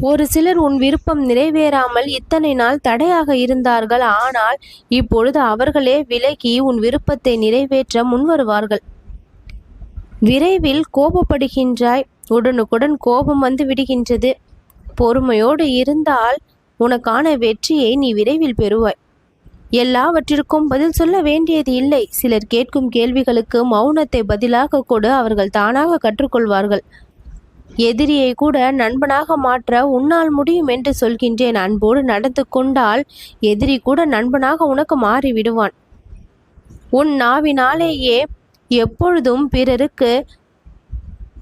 ஒரு சிலர் உன் விருப்பம் நிறைவேறாமல் இத்தனை நாள் தடையாக இருந்தார்கள். ஆனால் இப்பொழுது அவர்களே விலகி உன் விருப்பத்தை நிறைவேற்ற முன்வருவார்கள். விரைவில் கோபப்படுகின்றாய். உடனுக்குடன் கோபம் வந்து விடுகின்றது. பொறுமையோடு இருந்தால் உனக்கான வெற்றியை நீ விரைவில் பெறுவாய். எல்லாவற்றிற்கும் பதில் சொல்ல வேண்டியது இல்லை. சிலர் கேட்கும் கேள்விகளுக்கு மௌனத்தை பதிலாக கொடு. அவர்கள் தானாக கற்றுக்கொள்வார்கள். எதிரியை கூட நண்பனாக மாற்ற உன்னால் முடியும் என்று சொல்கின்றேன். அன்போடு நடந்து கொண்டால் எதிரி கூட நண்பனாக உனக்கு மாறிவிடுவான். உன் நாவினாலேயே எப்பொழுதும் பிறருக்கு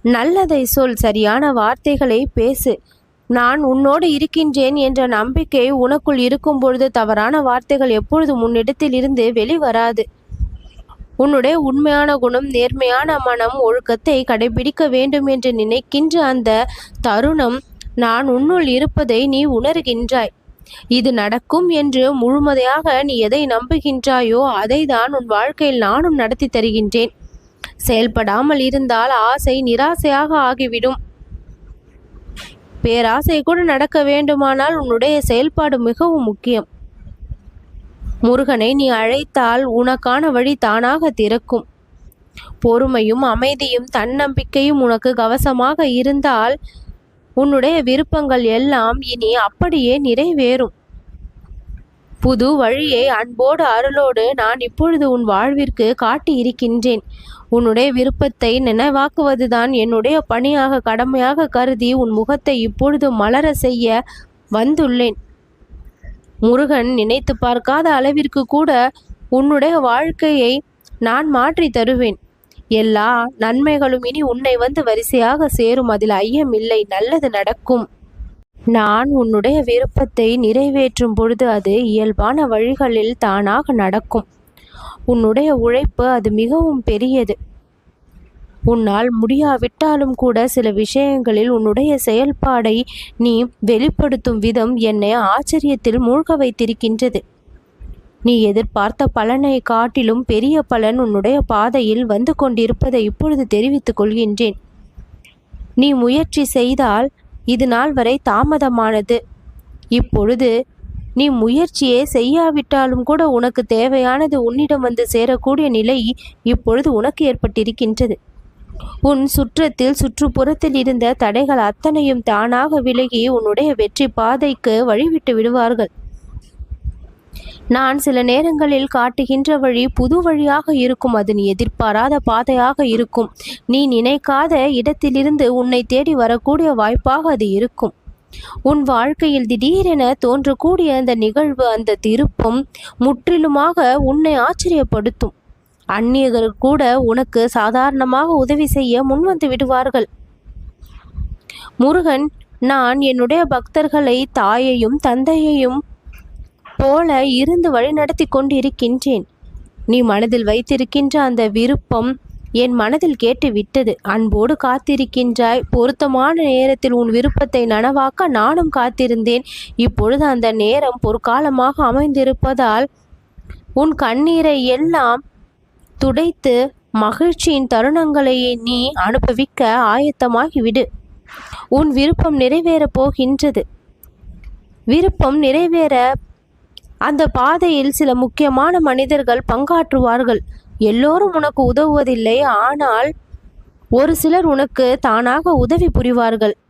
நல்லதை சொல் சரியான வார்த்தைகளை பேசு. நான் உன்னோடு இருக்கின்றேன் என்ற நம்பிக்கை உனக்குள் இருக்கும் பொழுது தவறான வார்த்தைகள் எப்பொழுதும் உன்னிடத்தில் இருந்து வெளிவராது. உன்னுடைய உண்மையான குணம் நேர்மையான மனம் ஒழுக்கத்தை கடைபிடிக்க வேண்டும் என்று நினைக்கின்ற அந்த தருணம் நான் உன்னுள் இருப்பதை நீ உணர்கின்றாய். இது நடக்கும் என்று முழுமதையாக நீ எதை நம்புகின்றாயோ அதை தான் உன் வாழ்க்கையில் நானும் நடத்தி தருகின்றேன். செயல்படாமல் இருந்தால் ஆசை நிராசையாக ஆகிவிடும். பேராசை கூட நடக்க வேண்டுமானால் உன்னுடைய செயல்பாடு மிகவும் முக்கியம். முருகனை நீ அழைத்தால் உனக்கான வழி தானாக திறக்கும். பொறுமையும் அமைதியும் தன்னம்பிக்கையும் உனக்கு கவசமாக இருந்தால் உன்னுடைய விருப்பங்கள் எல்லாம் இனி அப்படியே நிறைவேறும். புது வழியை அன்போடு அருளோடு நான் இப்பொழுது உன் வாழ்விற்கு காட்டி இருக்கின்றேன். உன்னுடைய விருப்பத்தை நினைவாக்குவதுதான் என்னுடைய பணியாக கடமையாக கருதி உன் முகத்தை இப்பொழுது மலர செய்ய வந்துள்ளேன். முருகன் நினைத்து பார்க்காத அளவிற்கு கூட உன்னுடைய வாழ்க்கையை நான் மாற்றி தருவேன். எல்லா நன்மைகளும் இனி உன்னை வந்து வரிசையாக சேரும். அதில் ஐயமில்லை நல்லது நடக்கும். நான் உன்னுடைய விருப்பத்தை நிறைவேற்றும் பொழுது அது இயல்பான வழிகளில் தானாக நடக்கும். உன்னுடைய உழைப்பு அது மிகவும் பெரியது. உன்னால் முடியாவிட்டாலும் கூட சில விஷயங்களில் உன்னுடைய செயல்பாடை நீ வெளிப்படுத்தும் விதம் என்னை ஆச்சரியத்தில் மூழ்க வைத்திருக்கின்றது. நீ எதிர்பார்த்த பலனை காட்டிலும் பெரிய பலன் உன்னுடைய பாதையில் வந்து கொண்டிருப்பதை இப்பொழுது தெரிவித்துக் கொள்கின்றேன். நீ முயற்சி செய்தால் இது நாள் வரை தாமதமானது. இப்பொழுது நீ முயற்சியே செய்யாவிட்டாலும் கூட உனக்கு தேவையானது உன்னிடம் வந்து சேரக்கூடிய நிலை இப்பொழுது உனக்கு ஏற்பட்டிருக்கின்றது. உன் சுற்றத்தில் சுற்றுப்புறத்தில் இருந்த தடைகள் அத்தனையும் தானாக விலகி உன்னுடைய வெற்றி பாதைக்கு வழிவிட்டு விடுவார்கள். நான் சில நேரங்களில் காட்டுகின்ற வழி புது வழியாக இருக்கும். அது நீ எதிர்பாராத பாதையாக இருக்கும். நீ நினைக்காத இடத்திலிருந்து உன்னை தேடி வரக்கூடிய வாய்ப்பாக அது இருக்கும். உன் வாழ்க்கையில் திடீரென தோன்றக்கூடிய அந்த நிகழ்வு அந்த திருப்பம் முற்றிலுமாக உன்னை ஆச்சரியப்படுத்தும். அந்நியர்கள் கூட உனக்கு சாதாரணமாக உதவி செய்ய முன்வந்து விடுவார்கள். முருகன் நான் என்னுடைய பக்தர்களை தாயையும் தந்தையையும் போல இருந்து வழிநடத்தி கொண்டிருக்கின்றேன். நீ மனதில் வைத்திருக்கின்ற அந்த விருப்பம் என் மனதில் கேட்டு விட்டது அன்போடு காத்திருக்கின்றாய். பொருத்தமான நேரத்தில் உன் விருப்பத்தை நனவாக்க நானும் காத்திருந்தேன். இப்பொழுது அந்த நேரம் பொற்காலமாக அமைந்திருப்பதால் உன் கண்ணீரை எல்லாம் துடைத்து மகிழ்ச்சியின் தருணங்களை நீ அனுபவிக்க ஆயத்தமாகிவிடு. உன் விருப்பம் நிறைவேறப் போகின்றது. விருப்பம் நிறைவேற அந்த பாதையில் சில முக்கியமான மனிதர்கள் பங்காற்றுவார்கள். எல்லோரும் உனக்கு உதவுவதில்லை ஆனால் ஒரு சிலர் உனக்கு தானாக உதவி புரிவார்கள்.